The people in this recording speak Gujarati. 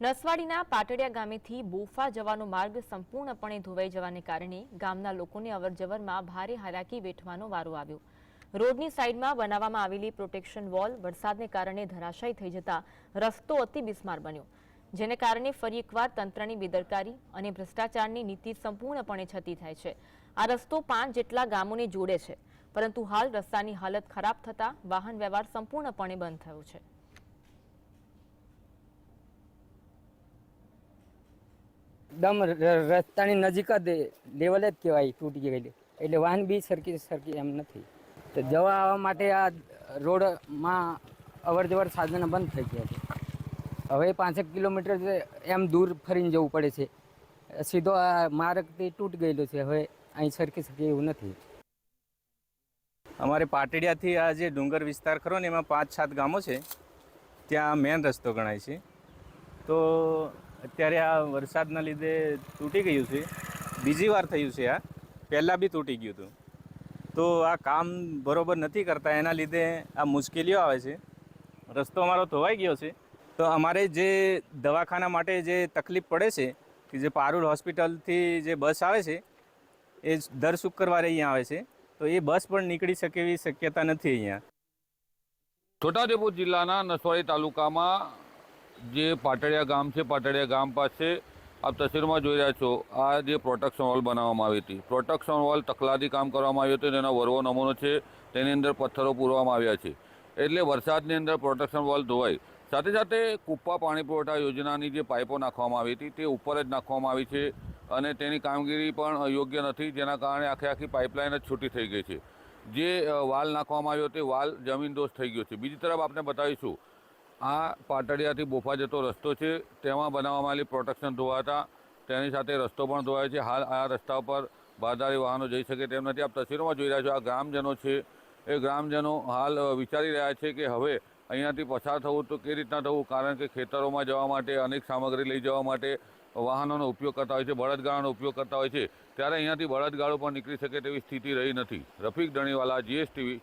નસવાડીના પાટડિયા ગામેથી બોફા જવાનો માર્ગ સંપૂર્ણપણે ધોવાઈ જવાને કારણે ગામના લોકોને અવરજવરમાં ભારે હાલાકી વેઠવાનો વારો આવ્યો. રોડની સાઈડમાં બનાવવામાં આવેલી પ્રોટેક્શન વોલ વરસાદને કારણે ધરાશાયી થઈ જતા રસ્તો અતિ બિસ્માર બન્યો. જેને કારણે ફરી એકવાર તંત્રની બેદરકારી અને ભ્રષ્ટાચારની નીતિ સંપૂર્ણપણે છતી થાય છે. આ રસ્તો પાંચ જેટલા ગામોને જોડે છે, પરંતુ હાલ રસ્તાની હાલત ખરાબ થતાં વાહન વ્યવહાર સંપૂર્ણપણે બંધ થયો છે. દમ રસ્તાની નજીક જ લેવલ જ કહેવાય, તૂટી ગયેલી. એટલે વાહન બી સરખી સરખી એમ નથી. તો જવા આવવા માટે આ રોડમાં અવર જવર સાધનો બંધ થઈ ગયા છે. હવે પાંચેક કિલોમીટર એમ દૂર ફરીને જવું પડે છે. સીધો આ માર્ગ તે તૂટી ગયેલો છે. હવે અહીં સરખી સરખી એવું નથી. અમારે પાટડિયાથી આ જે ડુંગર વિસ્તાર ખરો ને એમાં પાંચ, સાત ગામો છે. ત્યાં મેન રસ્તો ગણાય છે. તો અત્યારે આ વરસાદના લીધે તૂટી ગયું છે. બીજી વાર થયું છે આ. પહેલાં બી તૂટી ગયું હતું. તો આ કામ બરોબર નથી કરતા. એના લીધે આ મુશ્કેલીઓ આવે છે. રસ્તો અમારો ધોવાઈ ગયો છે. તો અમારે જે દવાખાના માટે જે તકલીફ પડે છે, કે જે પારુલ હોસ્પિટલથી જે બસ આવે છે, એ દર શુક્રવારે અહીંયા આવે છે. તો એ બસ પણ નીકળી શકે એવી શક્યતા નથી અહીંયા. છોટાઉદેપુર જિલ્લાના નસવાડી તાલુકામાં જે પાટડિયા ગામ છે, પાટડિયા ગામ પાસે આપ તસવીરમાં જોઈ રહ્યા છો, આ જે પ્રોટેક્શન વોલ બનાવવામાં આવી હતી. પ્રોટેક્શન વોલ તકલાદી કામ કરવામાં આવ્યું હતું, તેનો વરવો નમૂનો છે, તેની અંદર પથ્થરો પૂરવામાં આવ્યા છે. એટલે વરસાદની અંદર પ્રોટેક્શન વોલ ધોવાઈ. સાથે સાથે કુપ્પા પાણી પુરવઠા યોજનાની જે પાઇપો નાખવામાં આવી હતી, તે ઉપર જ નાખવામાં આવી છે અને તેની કામગીરી પણ યોગ્ય નથી, જેના કારણે આખી આખી પાઇપલાઇન જ છૂટી થઈ ગઈ છે. જે વાલ નાખવામાં આવ્યો તે વાલ જમીનદોષ થઈ ગયો છે. બીજી તરફ આપણે બતાવીશું આ પાટડિયાથી બોફા જતો રસ્તો છે, તેમાં બનાવવામાં આવેલી પ્રોટેક્શન ધોવાતા તેની સાથે રસ્તો પણ ધોવાય છે. હાલ આ રસ્તા પર બારદારી વાહનો જઈ શકે તેમ નથી. આપ તસવીરોમાં જોઈ રહ્યા છો, આ ગ્રામજનો છે. એ ગ્રામજનો હાલ વિચારી રહ્યા છે કે હવે અહીંયાથી પસાર થવું તો કઈ રીતના થવું? કારણ કે ખેતરોમાં જવા માટે, અનેક સામગ્રી લઈ જવા માટે વાહનોનો ઉપયોગ કરતા હોય છે બળદગાળાનો ઉપયોગ કરતા હોય છે. ત્યારે અહીંયાથી બળદગાડો પણ નીકળી શકે તેવી સ્થિતિ રહી નથી. રફીક ધણીવાલા, જીએસટીવી.